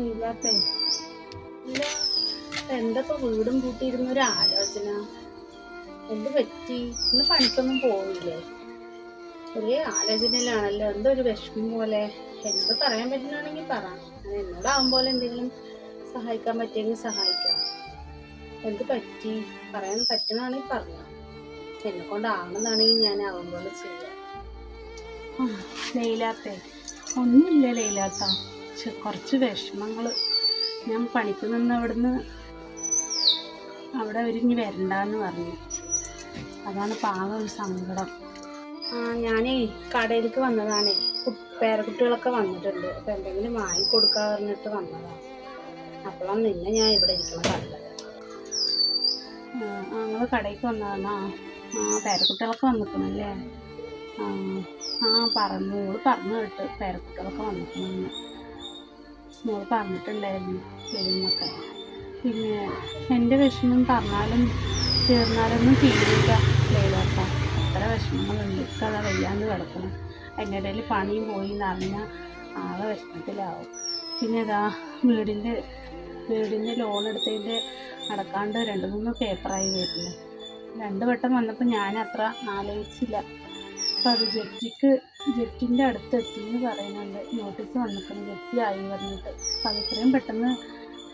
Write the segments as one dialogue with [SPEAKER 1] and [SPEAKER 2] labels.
[SPEAKER 1] ഇല്ല എന്താ ഇപ്പൊ വീടും കൂട്ടിയിരുന്ന ഒരു ആലോചന. എന്ത് പറ്റി? ഇന്ന് പണിക്കൊന്നും പോവില്ലേ? ഒരേ ആലോചനയിലാണല്ലോ എന്തോ ഒരു വിഷമം പോലെ. എന്നോട് പറയാൻ പറ്റുന്നാണെങ്കിൽ പറ. എന്നോട് എന്നോടാവും പോലെ എന്തെങ്കിലും സഹായിക്കാൻ പറ്റിയെങ്കിൽ സഹായിക്കാം. എന്ത് പറ്റി? പറയാൻ പറ്റുന്നാണെങ്കിൽ പറഞ്ഞു എന്നെ കൊണ്ടാണെന്നാണെങ്കിൽ ഞാൻ ആവും പോലെ ചെയ്യാം ലയിലാത്തെ ഒന്നുമില്ല ലയിലാത്ത കുറച്ച് വിഷമങ്ങൾ ഞാൻ പണിക്ക് നിന്ന് അവിടുന്ന് അവിടെ അവരിഞ്ഞ് വരണ്ടെന്ന് പറഞ്ഞു. അതാണ് പാകം ഒരു സങ്കടം. ഞാനേ കടയിലേക്ക് വന്നതാണേ. പേരക്കുട്ടികളൊക്കെ വന്നിട്ടുണ്ട്. അപ്പം എന്തെങ്കിലും വാങ്ങിക്കൊടുക്കാൻ പറഞ്ഞിട്ട് വന്നതാണ് അപ്പോഴാണ് നിന്നെ ഞാൻ ഇവിടെ ഇരിക്കണം കണ്ടത്. ഞങ്ങൾ കടയിലേക്ക് വന്നതാണോ? ആ പേരക്കുട്ടികളൊക്കെ വന്നിട്ടുണ്ടല്ലേ ആ ആ പറഞ്ഞു. കേട്ട്. പേരക്കുട്ടികളൊക്കെ വന്നിക്കണമെന്ന് മോൾ പറഞ്ഞിട്ടുണ്ടായിരുന്നു വരുന്നൊക്കെ പിന്നെ എന്റെ വിഷമം പറഞ്ഞാലും തീർന്നാലൊന്നും തീരില്ല ലേലാക്ക അത്ര വിഷമങ്ങളുണ്ട്. കഥ വയ്യാണ്ട് കിടക്കണം അതിന്റെ ഇടയിൽ പണിയും പോയി എന്ന് അറിഞ്ഞാൽ ആകെ വിഷമത്തിലാവും. പിന്നെ ഇതാ വീടിന്റെ വീടിന്റെ ലോൺ എടുത്തതിന്റെ അടക്കാണ്ട് രണ്ട് മൂന്ന് പേപ്പറായി വരുന്നു. രണ്ട് വട്ടം വന്നപ്പോൾ ഞാൻ അത്ര ആലോചിച്ചില്ല. അപ്പം അത് ജഡ്ജിക്ക് ജഡ്ജിന്റെ അടുത്ത് എത്തിയെന്ന് പറയുന്നുണ്ട്. നോട്ടീസ് വന്നിട്ടുണ്ട്. ജഡ്ജി ആയി പറഞ്ഞിട്ട്. അപ്പം അത് ഇത്രയും പെട്ടെന്ന്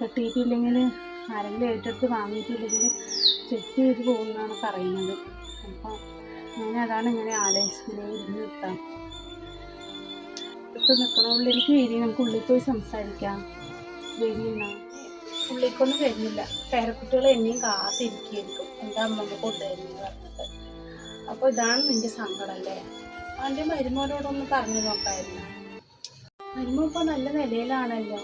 [SPEAKER 1] കെട്ടിയിട്ടില്ലെങ്കിൽ ആരെങ്കിലും ഏറ്റെടുത്ത് വാങ്ങിയിട്ടില്ലെങ്കിൽ ജപ്തി ചെയ്ത് പോകുമെന്നാണ് പറയുന്നത്. അപ്പം ഞാൻ അതാണ് ഇങ്ങനെ ആലോചിച്ചിങ്ങനെ ഇരുന്ന് കിട്ടാം ഇപ്പം നിൽക്കണ എനിക്ക് നമുക്ക് ഉള്ളിൽ പോയി സംസാരിക്കാം. വരിയെന്നാ ഉള്ളിലേക്കൊന്നും വരുന്നില്ല. പേരക്കുട്ടികൾ എന്നെയും കാത്തിരിക്കുകയായിരിക്കും. എന്താ അമ്മ കൊണ്ടുവരുന്നത്? അപ്പോൾ ഇതാണ് നിന്റെ സങ്കടം അല്ലേ അവന്റെ മരുമോനോടൊന്ന് പറഞ്ഞു നോക്കായിരുന്നു. മരുമോ ഇപ്പോൾ നല്ല നിലയിലാണല്ലോ.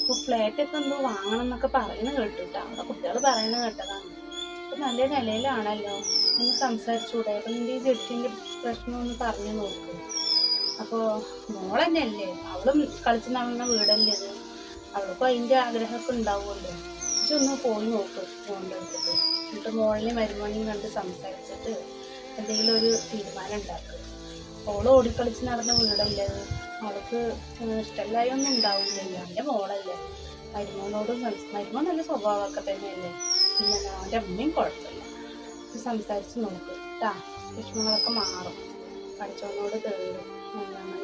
[SPEAKER 1] ഇപ്പോൾ ഫ്ലാറ്റൊക്കെ എന്തോ വാങ്ങണം എന്നൊക്കെ പറയുന്ന കേട്ടിട്ടാ. അവിടെ കുട്ടികൾ പറയുന്നത് കേട്ടതാണ്. ഇപ്പോൾ നല്ല നിലയിലാണല്ലോ. ഒന്ന് സംസാരിച്ചൂടെ? അപ്പം നിന്റെ ഈ ജഡ്ജിന്റെ പ്രശ്നം ഒന്ന് പറഞ്ഞു നോക്ക്. അപ്പോൾ മോളെന്നെയല്ലേ അവളും കളിച്ച് നടന്ന വീടല്ലേ അവൾക്ക് അതിന്റെ ആഗ്രഹമൊക്കെ ഉണ്ടാവുമല്ലോ. ഒന്ന് പോയി നോക്ക് മോളുടെ അടുത്തിട്ട് എന്നിട്ട് മോളിനെ മരുമോനെയും കണ്ട് സംസാരിച്ചിട്ട് എന്തെങ്കിലും ഒരു തീരുമാനം ഉണ്ടാക്കുക ഓൾ ഓടിക്കളിച്ച് നടന്ന വീടല്ലേ. അവൾക്ക് ഇഷ്ടമല്ലായൊന്നും ഉണ്ടാവില്ലല്ലോ എന്റെ മോളല്ലേ? മരുമോനോടും മരുമോൻ നല്ല സ്വഭാവമൊക്കെ തന്നെയല്ലേ? പിന്നെ അവന്റെ അമ്മയും കുഴപ്പമില്ല. സംസാരിച്ച് നോക്ക്. കേട്ടാ വിഷമങ്ങളൊക്കെ മാറും. പഠിച്ചവനോട് തേടും.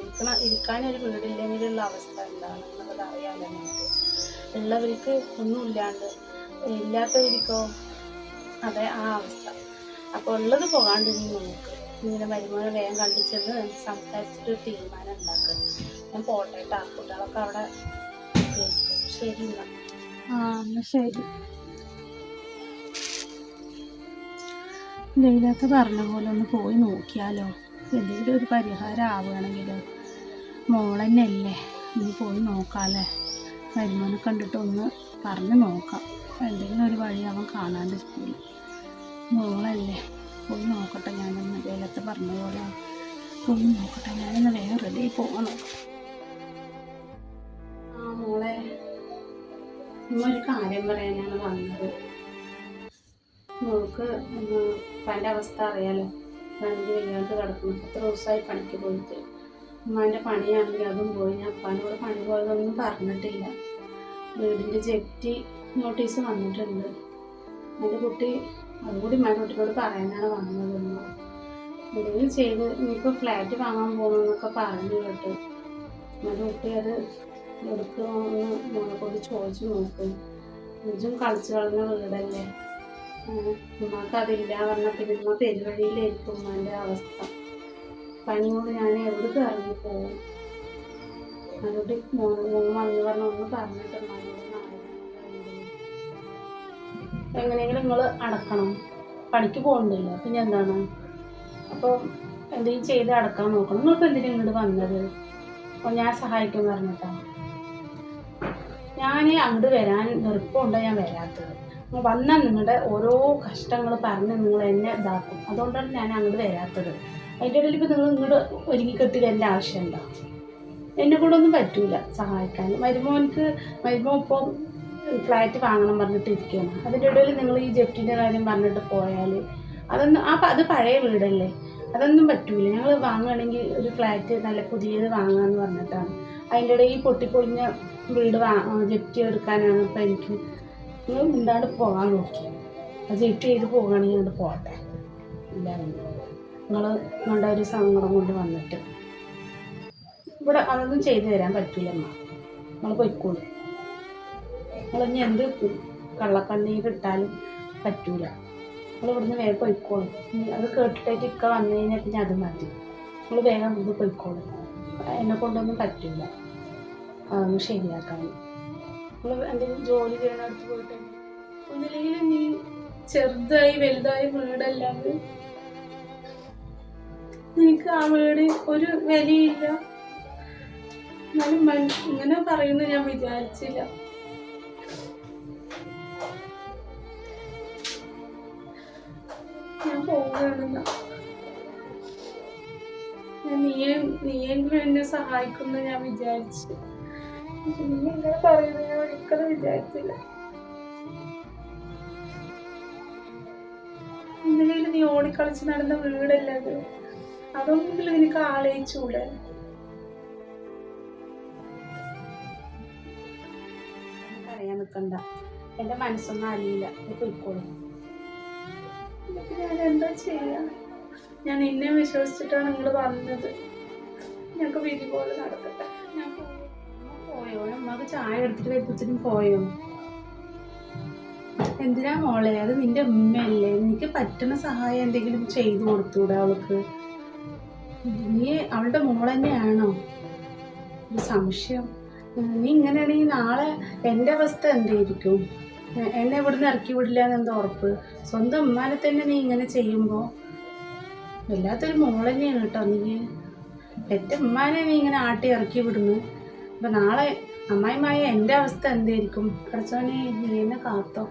[SPEAKER 1] ഇരിക്കണ ഇരിക്കാനൊരു വീടില്ലെങ്കിലുള്ള അവസ്ഥ എന്താണ് എന്നുള്ളത് അറിയാമല്ലോ നമുക്ക്. ഉള്ളവർക്ക് ഒന്നുമില്ലാണ്ട് ഇല്ലാത്തവർക്കോ അതെ ആ അവസ്ഥ അപ്പോൾ ഉള്ളത് പോകാണ്ട് നമുക്ക് ഇങ്ങനെ മരുമകൾ വേഗം കണ്ടിച്ചെന്ന് സംസാരിച്ചിട്ട് ഒരു തീരുമാനം ഉണ്ടാക്കുക ഞാൻ പോട്ടെ കേട്ടോ കുട്ടികളൊക്കെ അവിടെ. ശരി ശരി. ലൈലൊക്കെ പറഞ്ഞ പോലെ ഒന്ന് പോയി നോക്കിയാലോ? എന്തെങ്കിലും ഒരു പരിഹാരം ആവുകയാണെങ്കിലോ മോളന്നെ അല്ലേ ഒന്ന് പോയി നോക്കാമല്ലേ വരുമാനം കണ്ടിട്ടൊന്ന് പറഞ്ഞ് നോക്കാം. എന്തെങ്കിലും ഒരു വഴി അവൻ കാണാണ്ട് സ്കൂളിൽ മോളല്ലേ? പോയി നോക്കട്ടെ ഞാനൊന്ന് ലൈലത്തെ പറഞ്ഞ പോലെ. പോയി നോക്കട്ടെ ഞാനൊന്ന് വേറെ പോകണം ആ മോളെ ഒരു കാര്യം പറയാനാണ് വന്നത്. മോൾക്ക് പന്റെ അവസ്ഥ അറിയാലോ. പണിക്ക് വയ്യാണ്ട് കിടക്കുന്നു. എത്ര ദിവസമായി പണിക്ക് പോയിട്ട്. ഉമ്മാന്റെ പണിയാണെങ്കിൽ അതും പോയി. ഞാൻ അപ്പാനോട് പണി പോയതൊന്നും പറഞ്ഞിട്ടില്ല. വീടിന്റെ ജപ്തി നോട്ടീസ് വന്നിട്ടുണ്ട്. എന്റെ കുട്ടി അതുകൂടി കുട്ടിയോട് പറയാനാണ് വന്നത് എന്തെങ്കിലും ചെയ്ത് ഇനിയിപ്പോൾ ഫ്ലാറ്റ് വാങ്ങാൻ പോകണമെന്നൊക്കെ പറഞ്ഞു കേട്ടു. എന്നാലും കുട്ടി അത് എടുക്കുമെന്ന് മോളെ കൊണ്ട് ചോദിച്ചു നോക്കും. ഇതും കളിച്ചു കളഞ്ഞ വീടല്ലേ? ഉമ്മക്ക് അതില്ല പറഞ്ഞ പിന്നെ ഉമ്മ പെരുവഴിയിലായിരിക്കും ഉമ്മാന്റെ അവസ്ഥ. പണിയോട് ഞാൻ എവിടെ ഇറങ്ങി പോകും അതുകൊണ്ട് മോൻ മോൻ വന്ന് പറഞ്ഞ ഒന്ന് പറഞ്ഞിട്ട് എങ്ങനെയെങ്കിലും നിങ്ങൾ അടക്കണം. പണിക്ക് പോകണ്ടല്ലോ. പിന്നെ എന്താണ്? അപ്പോൾ എന്തെങ്കിലും ചെയ്ത് അടക്കാൻ നോക്കണം. നിങ്ങൾക്ക് എന്തിനാണ് ഇങ്ങോട്ട് വന്നത്? അപ്പോൾ ഞാൻ സഹായിക്കാൻ പറഞ്ഞിട്ടാണ് ഞാൻ അങ്ങോട്ട് വരാൻ വെറുപ്പമുണ്ടോ ഞാൻ വരാത്തത്. വന്നാൽ നിങ്ങളുടെ ഓരോ കഷ്ടങ്ങൾ പറഞ്ഞ് നിങ്ങൾ എന്നെ ഇതാക്കും. അതുകൊണ്ടാണ് ഞാൻ അങ്ങോട്ട് വരാത്തത്. അതിന്റെ ഇടയിൽ ഇപ്പോൾ നിങ്ങൾ ഇങ്ങോട്ട് ഒരുങ്ങി കെട്ടി വരേണ്ട ആവശ്യമുണ്ടോ? എന്നെ കൂടെ ഒന്നും പറ്റൂല സഹായിക്കാൻ. മരുമോനക്ക് മരുമോ ഇപ്പോൾ ഫ്ലാറ്റ് വാങ്ങണം പറഞ്ഞിട്ട് ഇരിക്കുകയാണ് അതിന്റെ ഇടയിൽ നിങ്ങൾ ഈ ജെറ്റിന്റെ കാര്യം പറഞ്ഞിട്ട് പോയാൽ അതൊന്നും ആ അത് പഴയ വീടല്ലേ? അതൊന്നും പറ്റൂല. ഞങ്ങൾ വാങ്ങുകയാണെങ്കിൽ ഒരു ഫ്ലാറ്റ് നല്ല പുതിയത് വാങ്ങാമെന്ന് പറഞ്ഞിട്ടാണ്. അതിന്റെ ഇടയിൽ ഈ പൊട്ടിപ്പൊളിഞ്ഞ വീട് വാ ജെപ്റ്റി എടുക്കാനാണ് ഇപ്പം എനിക്ക്. നിങ്ങൾ മിണ്ടാണ്ട് പോകാൻ നോക്കി. അത് ജെപ്റ്റി ചെയ്ത് പോകുകയാണെങ്കിൽ അങ്ങോട്ട് പോകട്ടെ. ഇല്ല നിങ്ങൾ നിങ്ങളുടെ ഒരു സങ്കടം കൊണ്ട് വന്നിട്ട്. ഇവിടെ അതൊന്നും ചെയ്തു തരാൻ പറ്റില്ല അമ്മ നിങ്ങൾ പൊയ്ക്കോളൂ. നിങ്ങൾ എന്ത് എന്ത് കള്ളക്കണ്ണീരിട്ടാലും പറ്റൂല. നിങ്ങൾ ഇവിടുന്ന് വേഗം പൊയ്ക്കോളും. അത് കേട്ടിട്ടായിട്ട് ഇക്ക വന്നു കഴിഞ്ഞാൽ പിന്നെ അത് മതി. നിങ്ങൾ വേഗം ഇവിടുന്ന് പൊയ്ക്കോളും. എന്നെ കൊണ്ടൊന്നും പറ്റില്ല അതൊന്ന് ശരിയാക്കാൻ. നിങ്ങൾ എന്തെങ്കിലും ജോലി ചെയ്യണടുത്ത് പോയിട്ട്? ഒന്നില്ലെങ്കിൽ നീ ചെറുതായി വലുതായി വീടല്ലാണ്ട് നിനക്ക് ആ വീട് ഒരു വിലയില്ല. എന്നാലും ഇങ്ങനെ പറയുന്നു ഞാൻ വിചാരിച്ചില്ല. ഞാൻ പോവുകയാണെന്നാ. നീയെ നീയെങ്കിലും എന്നെ സഹായിക്കുമെന്ന് ഞാൻ വിചാരിച്ചു. നീ ഇങ്ങനെ പറയുന്നത് ഞാൻ ഒരിക്കലും വിചാരിച്ചില്ല. ഇന്നലെ നീ ഓടിക്കളിച്ച് നടന്ന വീടല്ലേ അത്? അതൊന്നെങ്കിലും നിനക്ക് ആലോചിച്ചൂടെ? പറയാൻ നിൽക്കണ്ട എന്റെ മനസ്സൊന്നും അറിയില്ല. നീ പോയിക്കോളും. ചെയ്യാ. ഞാൻ എന്നെ വിശ്വസിച്ചിട്ടാണ് നിങ്ങൾ വന്നത്. ഞങ്ങൾക്ക് വിധി പോലെ നടക്കട്ടെ. ഞാൻ പോയോ. അമ്മയ്ക്ക് ചായ എടുത്തിട്ട് വെപ്പിച്ചിട്ടും പോയോ? എന്തിനാ മോളെ? അത് നിന്റെ ഉമ്മയല്ലേ. എനിക്ക് പറ്റുന്ന സഹായം എന്തെങ്കിലും ചെയ്തു കൊടുത്തൂടെ അവൾക്ക്? നീ അവളുടെ മോൾ തന്നെയാണോ സംശയം. നീ ഇങ്ങനെയാണെങ്കിൽ നാളെ എന്റെ അവസ്ഥ എന്തായിരിക്കും എന്നെ ഇവിടുന്ന് ഇറക്കി വിടില്ല എന്നെന്താ ഉറപ്പ്? സ്വന്തം ഉമ്മാനെ തന്നെ നീ ഇങ്ങനെ ചെയ്യുമ്പോൾ വല്ലാത്തൊരു മോൾ തന്നെയാണ് കേട്ടോ നീ. എന്റെ ഉമ്മാനെ നീ ഇങ്ങനെ ആട്ടി ഇറക്കി വിടുന്നു. അപ്പം നാളെ അമ്മായിമായ എന്റെ അവസ്ഥ എന്തായിരിക്കും? കുറച്ചോനെ നീ എന്നെ കാത്തോ.